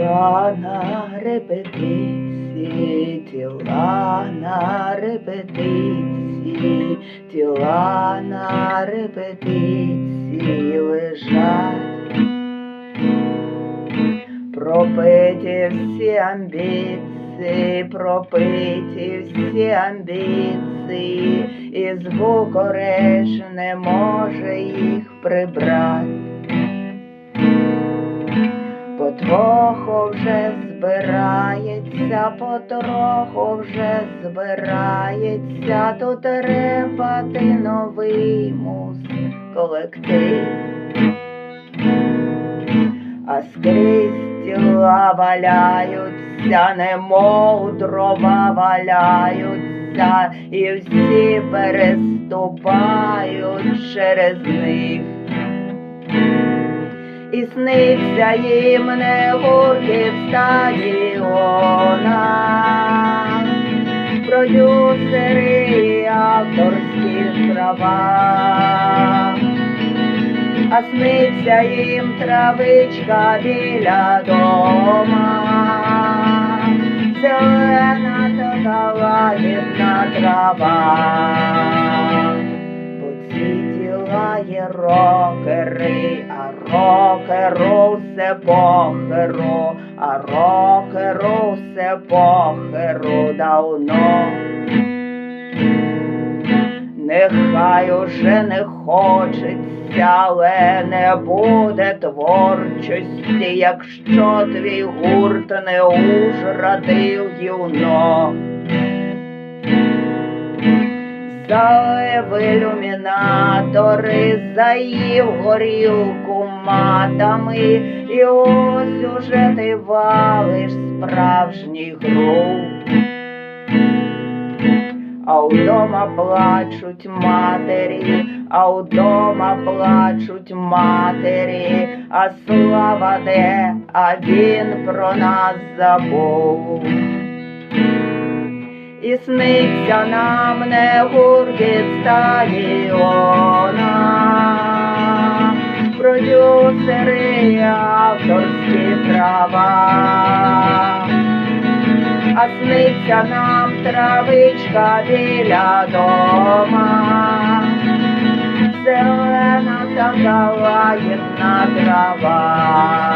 тіла на репетиції, тіла на репетиції, тіла на репетиції лежать, пропиті всі амбіції, пропиті всі амбіції, і звукореч не може їх прибрати. Потроху вже збирається, потроху вже збирається, тут репати новий мус колектив. А скрізь тіла валяються, немов дрова валяються, і всі переступають через них. І сниться їм не гуркіт стадіона, продюсери і авторські права, а сниться їм травичка біля дома, зелена така лагідна трава. Бо ці тіла є рокери, а рокеру все похеру, а рокеру все похеру давно. Нехай уже не хочеться, але не буде творчості, якщо твій гурт не ужрадив Залив ілюмінатори, заїв горілку матами, і ось уже ти валиш справжній гру. А вдома плачуть матері, а вдома плачуть матері, а слава де, а він про нас забув. І сниться нам не гуркіт стадіона, продюсери авторські права, а сниться нам травичка біля дома, зелена така лагідна трава.